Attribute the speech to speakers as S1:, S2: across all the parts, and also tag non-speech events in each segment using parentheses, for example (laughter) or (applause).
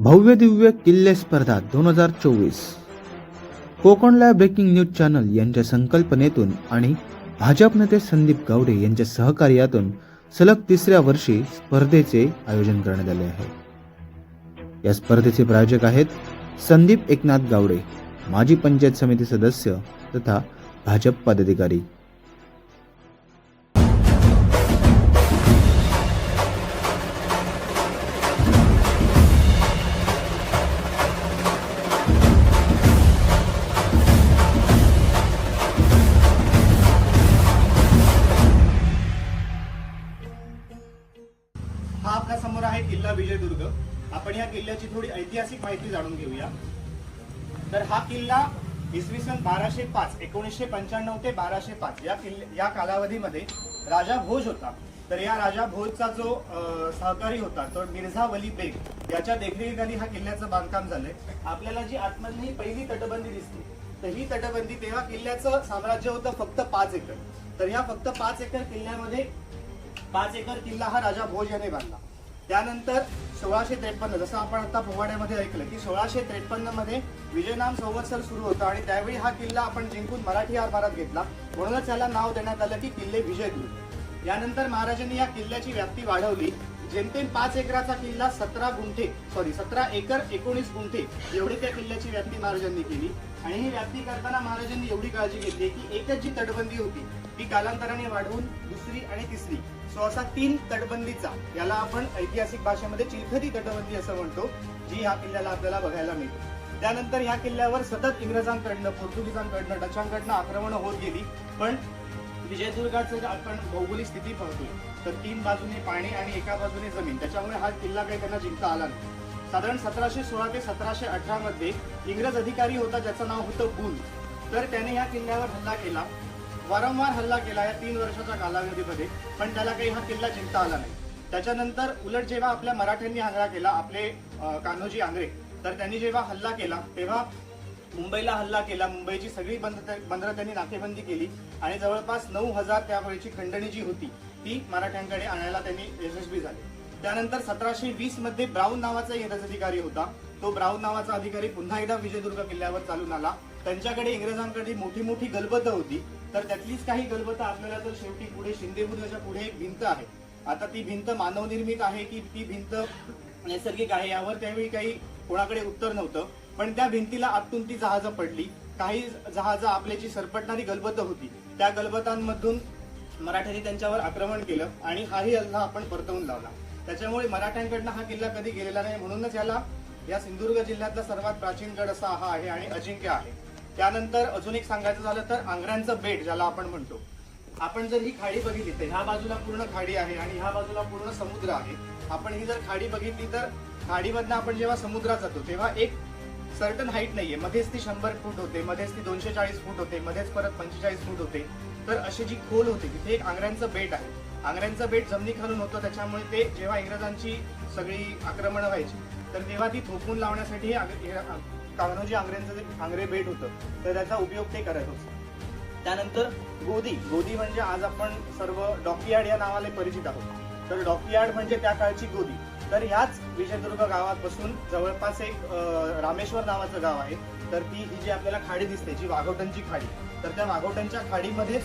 S1: भव्य दिव्य किल्ले स्पर्धा दोन हजार चोवीस. कोकणला ब्रेकिंग न्यूज चॅनल यांच्या संकल्पनेतून आणि भाजप नेते संदीप गावडे यांच्या सहकार्यातून सलग तिसऱ्या वर्षी स्पर्धेचे आयोजन करण्यात आले आहे. या स्पर्धेचे प्रायोजक आहेत संदीप एकनाथ गावडे माजी पंचायत समिती सदस्य तथा भाजप पदाधिकारी.
S2: ऐतिहासिक माहिती जाणून घेऊया. तर हा किल्ला इसवी सन बाराशे पाच एकोणीसशे पंच्याण्णव ते बाराशे पाच या किल्ले या कालावधीमध्ये राजा भोज होता. तर या राजा भोजचा जो सहकारी होता तो मिर्झा वली बेग याच्या देखरेखीखाली हा किल्ल्याचं बांधकाम झालंय. आपल्याला जी आतमधली ही पहिली तटबंदी दिसते तर ही तटबंदी तेव्हा किल्ल्याचं साम्राज्य होतं फक्त पाच एकर. तर या फक्त पाच एकर किल्ल्यामध्ये पाच एकर किल्ला हा राजा भोज याने बांधला. त्यानंतर सोळाशे त्रेपन्न जसं आपण आता पोवाड्यामध्ये ऐकलं की सोळाशे त्रेपन्नमध्ये विजयनाम संवत्सर सुरू होता आणि त्यावेळी हा किल्ला आपण जिंकून मराठी आरमारात घेतला. म्हणूनच त्याला नाव देण्यात आलं की किल्ले विजयदुर्ग यानंतर महाराजांनी या किल्ल्याची व्याप्ती वाढवली. जेमतेम पाच एकराचा किल्ला सतरा गुंठे सॉरी सतरा एकर एकोणीस गुंठे एवढी त्या किल्ल्याची व्याप्ती महाराजांनी केली. आणि ही व्याप्ती करताना महाराजांनी एवढी काळजी घेतली की एकच जी तटबंदी होती ती कालांतराने वाढवून दुसरी आणि तिसरी. सो असा तीन तटबंदीचा याला आपण ऐतिहासिक भाषेमध्ये चिलखती तटबंदी असं म्हणतो जी ह्या किल्ल्याला आपल्याला बघायला मिळते. त्यानंतर ह्या किल्ल्यावर सतत इंग्रजांकडनं पोर्तुगीजांकडनं डचांकडनं आक्रमण होत गेली पण विजयदुर्गाचं आपण भौगोलिक स्थिती पाहतोय तर तीन बाजूने पाणी आणि एका बाजूने जमीन. त्याच्यामुळे हा किल्ला काही त्यांना जिंकता आला नाही. साधारण सतराशे सोळा ते सतराशे अठरा मध्ये इंग्रज अधिकारी होता ज्याचं नाव होतं बुल तर त्याने या किल्ल्यावर हल्ला केला. वारंवार हल्ला केला या तीन वर्षाच्या कालावधीमध्ये पण त्याला काही हा किल्ला जिंकता आला नाही. त्याच्यानंतर उलट जेव्हा आपल्या मराठ्यांनी हल्ला केला आपले कान्होजी आंग्रे तर त्यांनी जेव्हा हल्ला केला तेव्हा मुंबईला हल्ला केला. मुंबईची सगळी बंद बंदरं त्यांनी नाकेबंदी केली आणि जवळपास नऊ हजार त्यावेळेची खंडणी जी होती ती मराठ्यांकडे आणायला त्यांनी यशस्वी झाली. त्यानंतर सतराशे वीसमध्ये ब्राऊन नावाचा इंग्रज अधिकारी होता. तो ब्राऊन नावाचा अधिकारी पुन्हा एकदा विजयदुर्ग किल्ल्यावर चालून आला. त्यांच्याकडे इंग्रजांकडे मोठी मोठी गलबत होती. तर त्यातलीच काही गलबत आपल्याला तर शेवटी पुढे शिंदेबुर्गाच्या पुढे एक भिंत आहे. आता ती भिंत मानवनिर्मित आहे की ती भिंत नैसर्गिक आहे यावर त्यावेळी काही कोणाकडे उत्तर नव्हतं. पण त्या भिंतीला आतून ती जहाजं पडली. काही जहाजं आपल्याची सरपटणारी गलबत होती. त्या गलबतांमधून मराठ्यांनी त्यांच्यावर आक्रमण केलं आणि हाही हल्ला आपण परतवून लावला. त्याच्यामुळे मराठ्यांकडनं हा किल्ला कधी गेलेला नाही म्हणूनच याला या सिंधुदुर्ग जिल्ह्यातला सर्वात प्राचीन गड असा हा आहे आणि अजिंक्य आहे. त्यानंतर अजून एक सांगायचं झालं तर आंग्र्यांचं बेट ज्याला आपण म्हणतो. आपण जर ही खाडी बघितली तर ह्या बाजूला पूर्ण खाडी आहे आणि ह्या बाजूला पूर्ण समुद्र आहे. आपण ही जर खाडी बघितली तर खाडीमधनं आपण जेव्हा समुद्रात जातो तेव्हा एक सर्टन हाईट नाहीये. मध्येच ती शंभर फूट होते मध्येच ती दोनशे चाळीस फूट होते मध्येच परत पंचेचाळीस फूट होते. तर अशी जी खोल होते तिथे एक आंग्र्यांचं बेट आहे. आंग्र्यांचं बेट जमिनी खालून होतं त्याच्यामुळे ते जेव्हा इंग्रजांची सगळी आक्रमणं व्हायची तर तेव्हा ती थोपून लावण्यासाठी कान्होजी आंग्र्यांचं जे आंग्रे बेट होतं तर त्याचा उपयोग ते करत होते. त्यानंतर गोदी. गोदी म्हणजे आज आपण सर्व डॉकयार्ड या नावाने परिचित आहोत. तर डॉकयार्ड म्हणजे त्या काळची गोदी. तर ह्याच विजयदुर्ग गावात बसून जवळपास एक रामेश्वर नावाचं गाव आहे. तर ती ही जी आपल्याला खाडी दिसते जी वाघोटनची खाडी तर त्या वाघोटनच्या खाडीमध्येच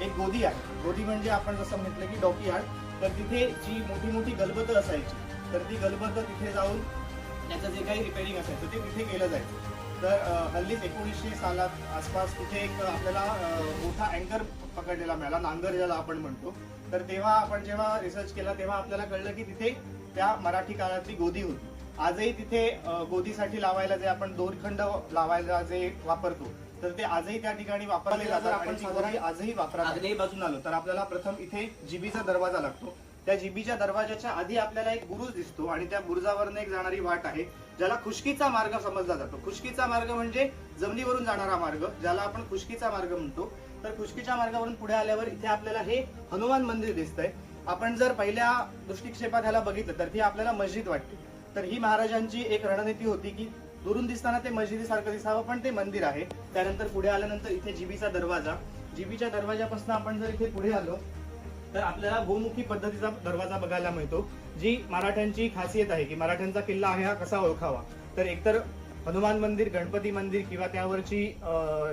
S2: एक गोदी आहे. गोदी म्हणजे आपण जसं म्हटलं की डॉकी डॉकयार्ड तर तिथे जी मोठी मोठी गलबतं असायची तर ती गलबतं तिथे जाऊन त्याचं जे काही रिपेअरिंग असायचं ते तिथे केलं जायचं. तर हल्लीच एकोणीसशे सालात आसपास तिथे एक आपल्याला मोठा अँकर पकडलेला मिळाला नांगर ज्याला आपण म्हणतो. तर तेव्हा आपण जेव्हा रिसर्च केला तेव्हा आपल्याला कळलं की तिथे त्या मराठी काळातली गोदी होती. आजही तिथे गोदीसाठी लावायला जे आपण दोरखंड लावायला जे वापरतो तर ते आजही त्या ठिकाणी वापरले जातात आपण साधारण आजही वापरात आग्नेय बाजून आलो तर आपल्याला प्रथम इथे जिबीचा दरवाजा लागतो. त्या जिबीच्या दरवाजाच्या आधी आपल्याला एक बुरुज दिसतो आणि त्या बुरुजावरनं एक जाणारी वाट आहे ज्याला खुशकीचा मार्ग समजला जातो. खुशकीचा मार्ग म्हणजे जमिनीवरून जाणारा मार्ग ज्याला आपण खुशकीचा मार्ग म्हणतो. तर खुशकीच्या मार्गावरून पुढे आल्यावर इथे आपल्याला हे हनुमान मंदिर दिसतंय. आपण जर पहिल्या दृष्टिक्षेपात ह्याला बघितलं तर ती आपल्याला मस्जिद वाटते. तर ही महाराजांची एक रणनीती होती की दुरून दिसताना ते मस्जिदीसारखं दिसावं पण ते मंदिर आहे. त्यानंतर पुढे आल्यानंतर इथे जिबीचा दरवाजा. जिबीच्या दरवाजापासून आपण जर इथे पुढे आलो तर आपल्याला गोमुखी पद्धतीचा दरवाजा बघायला मिळतो जी मराठ्यांची खासियत आहे की मराठ्यांचा किल्ला आहे हा कसा ओळखावा. तर एकतर हनुमान मंदिर गणपती मंदिर किंवा त्यावरची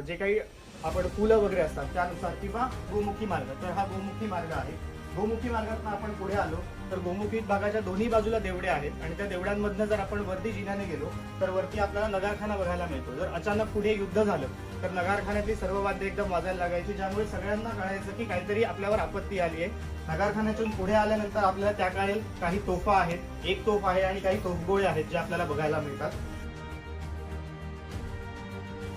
S2: जे काही आपण फुलं वगैरे असतात त्यानुसार किंवा गोमुखी मार्ग. तर हा गोमुखी मार्ग आहे. गोमुखी मार्गातून आपण पुढे आलो तर गोमुखी भागाच्या दोन्ही बाजूला देवडे आहेत आणि त्या देवड्यांमधनं जर आपण वरती जिन्याने गेलो तर वरती आपल्याला नगारखाना बघायला मिळतो. जर अचानक पुढे युद्ध झालं तर नगारखान्यातली सर्व वाद्य एकदम वाजायला लागायची ज्यामुळे सगळ्यांना कळायचं की काहीतरी आपल्यावर आपत्ती आली आहे. नगारखान्यातून पुढे आल्यानंतर आपल्याला त्या काळी काही तोफा आहेत. एक तोफ आहे आणि काही तोफगोळे आहेत जे आपल्याला बघायला मिळतात.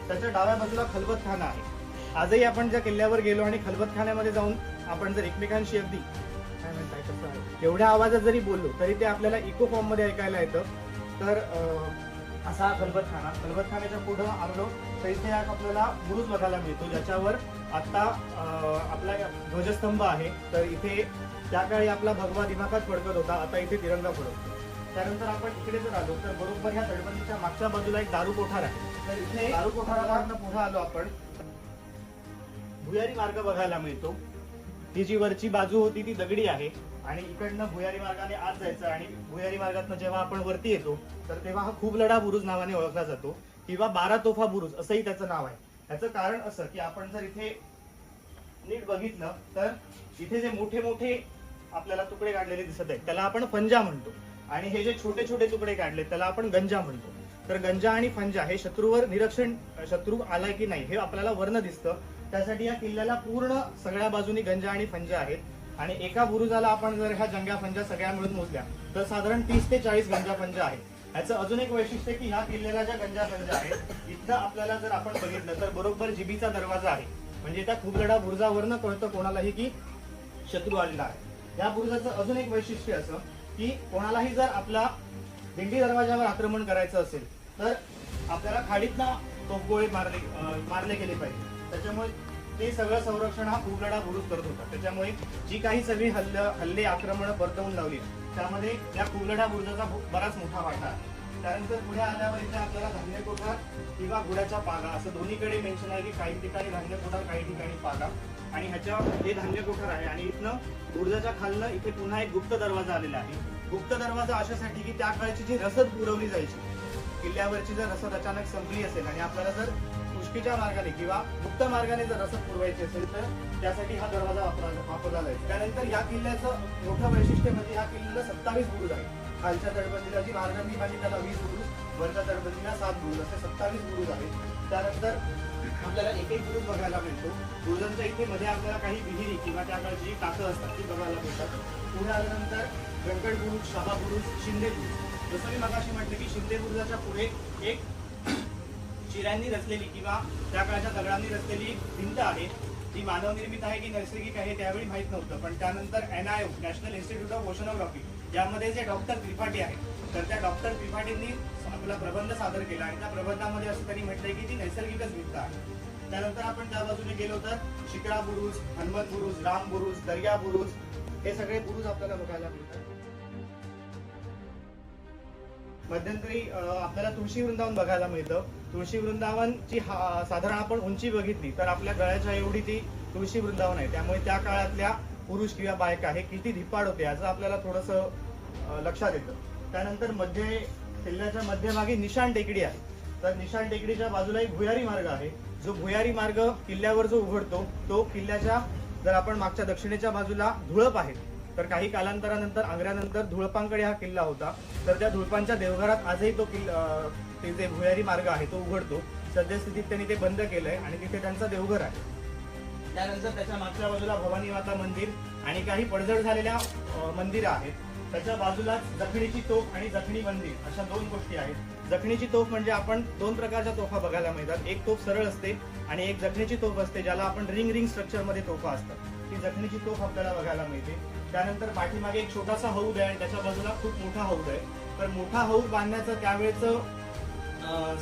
S2: त्याच्या डाव्या बाजूला खलबतखाना आहे. आजही आपण ज्या किल्ल्यावर गेलो आणि खलबतखान्यामध्ये जाऊन आपण जर एकमेकांशी अगदी काय म्हणताय कसं एवढ्या आवाजात जरी बोललो तरी ते आपल्याला इको फॉर्ममध्ये ऐकायला येतं. तर अं, असा हा खलबतखाना खलबतखान्याच्या पुढं आलो तर इथे एक आपल्याला बुरुज बघायला मिळतो ज्याच्यावर आता आपला ध्वजस्तंभ आहे. तर इथे त्या काळी आपला भगवा दिमाखात फडकत होता आता इथे तिरंगा फडकतो त्यानंतर आपण इकडे जर आलो तर बरोबर ह्या तटबंदीच्या मागच्या बाजूला एक दारू कोठार आहे. तर इथे दारू कोठाराला पुढे आलो आपण. भुयारी मार्ग बघायला मिळतो. ही जी वरची बाजू होती ती दगडी आहे आणि इकडनं भुयारी मार्गाने आत जायचं आणि भुयारी मार्गातनं जेव्हा आपण वरती येतो तर तेव्हा हा खूप लढा बुरुज नावाने ओळखला जातो किंवा बारा तोफा बुरुज असंही त्याचं नाव आहे. याचं कारण असं की आपण जर इथे नीट बघितलं तर इथे जे मोठे मोठे आपल्याला तुकडे काढलेले दिसत आहेत त्याला आपण फंजा म्हणतो. आणि हे जे छोटे छोटे तुकडे काढले त्याला आपण गंजा म्हणतो. तर गंजा आणि फंजा हे शत्रूवर निरीक्षण शत्रू आलाय की नाही हे आपल्याला वर्ण दिसतं. त्यासाठी या किल्ल्याला पूर्ण सगळ्या बाजूनी गंजा आणि फंजा आहेत. आणि एका बुरुजाला आपण जर ह्या जंग्या फंजा सगळ्या मिळून मोजल्या तर साधारण तीस ते चाळीस गंजा फंजा आहेत. याचं अजून एक वैशिष्ट्य की ह्या किल्ल्याला ज्या गंजा फंजा आहेत इथं आपल्याला जर आपण बघितलं तर बरोबर जिबीचा दरवाजा आहे. म्हणजे त्या खूपगडा बुरुजावरनं कळतं कोणालाही की शत्रू आलेला आहे. या बुरुजाचं अजून एक वैशिष्ट्य असं की कोणालाही जर आपला दिंडी दरवाजावर आक्रमण करायचं असेल तर आपल्याला खाडीतना तोफगोळे मारले मारले गेले पाहिजे. त्याच्यामुळे ते सगळं संरक्षण हा खूपगडा बुरुज करत होता. त्याच्यामुळे जी काही सगळी हल्ल हल्ले आक्रमण परतवून लावली त्यामध्ये या खूपगडा बुरुजाचा बराच मोठा वाटा आहे. त्यानंतर पुढे आल्यावर इथे आपल्याला धान्य कोठार किंवा गुड्याचा पागा असं दोन्हीकडे मेन्शन आहे की काही ठिकाणी धान्य कोठार काही ठिकाणी पागा आणि ह्याच्या हे धान्य कोठार आहे आणि इथनं बुरुजाच्या खालनं इथे पुन्हा एक गुप्त दरवाजा आलेला आहे. गुप्त दरवाजा अशासाठी की त्या काळची जी रसद पुरवली जायची किल्ल्यावरची जर रसद अचानक संपली असेल आणि आपल्याला जर चुकीच्या मार्गाने किंवा गुप्त मार्गाने जर रसद पुरवायची असेल तर त्यासाठी हा दरवाजा वापरला वापरला जाईल. त्यानंतर या किल्ल्याचं मोठं वैशिष्ट्य म्हणजे या किल्ल्याला सत्तावीस बुरुज आहे. खालच्या तटबंदीला जी मार्गांनी बांधली त्याला वीस बुरुज वरच्या तटबंदीला सात बुरुज असे सत्तावीस बुरुज आहेत. त्यानंतर आपल्याला एक एक बुरुज बघायला मिळतो. बुरुजांच्या इथे मध्ये आपल्याला काही विहिरी किंवा त्या काळची जी टाकं असतात ती बघायला मिळतात. पुढे आल्यानंतर व्यंकट बुरुज शहा बुरुज शिंदे बुरुज. जसं मी मगाशी म्हटलं की शिंदे बुरुजाच्या पुढे एक शिरांनी रचलेली किंवा त्या काळच्या दगडांनी रचलेली एक भिंत आहे ती मानवनिर्मित आहे की नैसर्गिक आहे त्यावेळी माहीत नव्हतं. पण त्यानंतर N I O National Institute of Oceanography यामध्ये जे डॉक्टर त्रिपाठी आहेत तर त्या डॉक्टर त्रिपाठींनी आपला प्रबंध सादर केला आणि त्या प्रबंधामध्ये असं त्यांनी म्हटलंय की ती नैसर्गिकच भिंत आहे. त्यानंतर आपण त्या बाजूने गेलो तर शिकरा बुरुज हनुमत बुरुज राम बुरुज दर्या बुरुज हे सगळे बुरुज आपल्याला बघायला मिळतात. मध्यंतरी आपल्याला तुळशी वृंदावन बघायला मिळतं. तुळशी वृंदावनची हा- साधारण आपण उंची बघितली तर आपल्या गळ्याच्या एवढी ती तुळशी वृंदावन आहे. त्यामुळे त्या काळातल्या पुरुष किंवा बायका हे किती धिप्पाड होते याचं आपल्याला थोडस लक्षात येतं. त्यानंतरमध्ये किल्ल्याच्या मध्यभागी निशाण टेकडी आहे. तर निशाण टेकडीच्या बाजूला एक भुयारी मार्ग आहे. जो भुयारी मार्ग किल्ल्यावर जो उघडतो तो किल्ल्याच्या जर आपण मागच्या दक्षिणेच्या बाजूला धुळप आहे तर काही कालांतरानंतर आंग्र्यानंतर धुळपांकडे हा किल्ला होता. तर त्या धुळपांच्या देवघरात आजही तो किल्ला ते जे भुयारी मार्ग आहे तो उघडतो. सद्यस्थितीत त्यांनी ते बंद केलंय आणि तिथे त्यांचं देवघर आहे. त्यानंतर त्याच्या मागच्या बाजूला भवानी माता मंदिर आणि काही पडझड झालेल्या मंदिरं आहेत. त्याच्या बाजूला जखणीची तोफ आणि जखणी मंदिर अशा दोन गोष्टी आहेत. जखणीची तोफ म्हणजे आपण दोन प्रकारच्या तोफा बघायला मिळतात. एक तोफ सरळ असते आणि एक जखणीची तोफ असते ज्याला आपण रिंग रिंग स्ट्रक्चरमध्ये तोफा असतात. ती जखणीची तोफ आपल्याला बघायला मिळते. त्यानंतर पाठीमागे एक छोटासा हौद आहे आणि त्याच्या बाजूला खूप मोठा हौद आहे. तर मोठा हौद बांधण्याचं त्यावेळेचं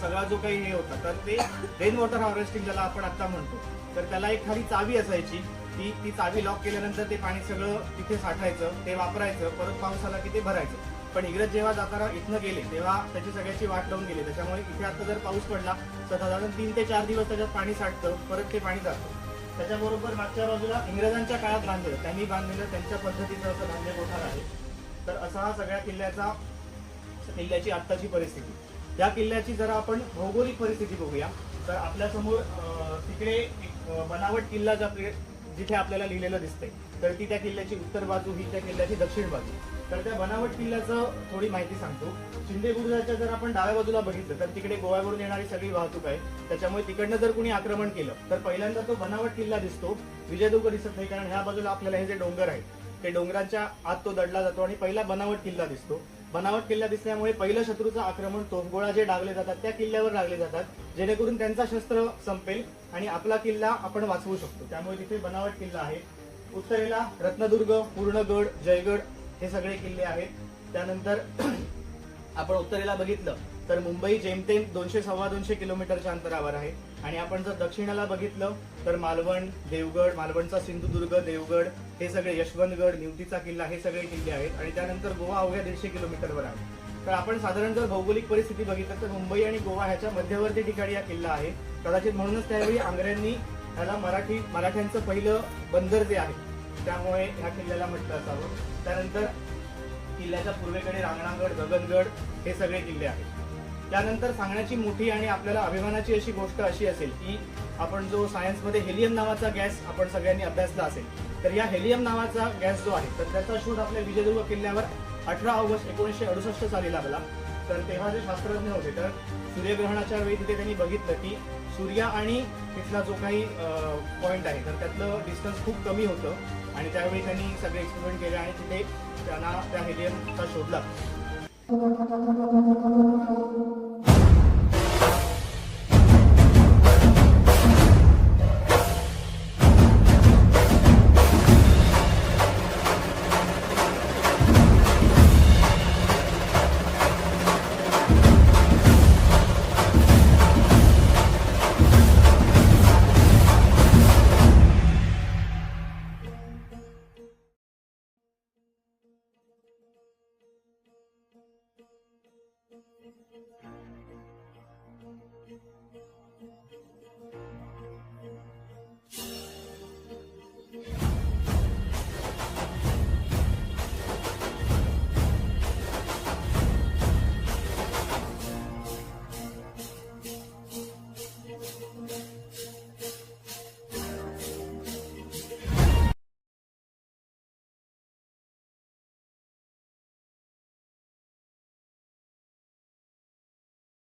S2: सगळा जो काही हे होता तर ते रेन वॉटर हार्वेस्टिंग ज्याला आपण आता म्हणतो तर त्याला एक खाली चावी असायची. ती ती चावी लॉक केल्यानंतर ते पाणी सगळं तिथे साठायचं ते वापरायचं परत पाऊस आला की ते भरायचं. पण इंग्रज जेव्हा जाताना इथनं गेले तेव्हा त्याची सगळ्याची वाट लावून गेली. त्याच्यामुळे इथे आता जर पाऊस पडला तर साधारण तीन ते चार दिवस त्याच्यात पाणी साठतं परत ते पाणी जातं. त्याच्याबरोबर मागच्या बाजूला इंग्रजांच्या काळात बांधलेलं त्यांनी बांधलेलं त्यांच्या पद्धतीचं असं बांधले कोठार आहे. तर असा हा सगळ्या किल्ल्याचा किल्ल्याची आत्ताची परिस्थिती. त्या किल्ल्याची जरा आपण भौगोलिक परिस्थिती बघूया. तर आपल्यासमोर तिकडे एक बनावट किल्ला ज्या जिथे आपल्याला लिहिलेलं दिसतंय तर ती त्या किल्ल्याची उत्तर बाजू ही त्या किल्ल्याची दक्षिण बाजू. तर त्या बनावट किल्ल्याचं थोडी माहिती सांगतो. शिंदे बुरुजाच्या जर आपण डाव्या बाजूला बघितलं तर तिकडे गोव्यावरून येणारी सगळी वाहतूक आहे. त्याच्यामुळे तिकडनं जर कोणी आक्रमण केलं तर पहिल्यांदा तो बनावट किल्ला दिसतो. विजयदुर्ग दिसत नाही कारण ह्या बाजूला आपल्याला हे जे डोंगर आहेत ते डोंगरांच्या आत तो दडला जातो आणि पहिला बनावट किल्ला दिसतो. बनावट किल्ला दिसल्यामुळे पहिलं शत्रूचं आक्रमण तोफगोळा जे डागले जातात त्या किल्ल्यावर डागले जातात. जेणेकरून त्यांचा शस्त्र संपेल आणि आपला किल्ला आपण वाचवू शकतो. त्यामुळे तिथे बनावट किल्ला आहे. उत्तरेला रत्नदुर्ग पूर्णगड जयगड हे सगळे किल्ले आहेत. त्यानंतर (clears throat) आपण उत्तरेला बघितलं तर मुंबई जेमतेम दोनशे सव्वा दोनशे किलोमीटरच्या अंतरावर आहे. आणि आपण जर दक्षिणेला बघितलं तर मालवण देवगड मालवणचा सिंधुदुर्ग देवगड हे सगळे यशवंतगड निवतीचा किल्ला हे सगळे किल्ले आहेत. आणि त्यानंतर गोवा अवघ्या दीडशे किलोमीटरवर आहे. तर आपण साधारण जर भौगोलिक परिस्थिती बघितलं तर मुंबई आणि गोवा ह्याच्या मध्यवर्ती ठिकाणी हा किल्ला आहे. कदाचित म्हणूनच त्यावेळी आंग्र्यांनी ह्याला मराठी मराठ्यांचं पहिलं बंदर जे आहे त्यामुळे ह्या किल्ल्याला म्हटलं असावं. त्यानंतर किल्ल्याच्या पूर्वेकडे रांगणागड गगनगड हे सगळे किल्ले आहेत. त्यानंतर सांगण्याची मोठी आणि आपल्याला अभिमानाची अशी गोष्ट अशी असेल की आपण जो सायन्समध्ये हेलियम नावाचा गॅस आपण सगळ्यांनी अभ्यासला असेल तर या हेलियम नावाचा गॅस जो आहे तर त्याचा शोध आपल्या विजयदुर्ग किल्ल्यावर अठरा ऑगस्ट एकोणीसशे अडुसष्ट साली लागला. तर तेव्हा जे शास्त्रज्ञ होते तर सूर्यग्रहणाच्या वेळी तिथे त्यांनी बघितलं की सूर्य आणि तिथला जो काही पॉईंट आहे. तर त्यातलं डिस्टन्स खूप कमी होतं आणि त्यावेळी त्यांनी सगळे एक्सपेरिमेंट केले आणि तिथे त्यांना त्या हेलियमचा शोध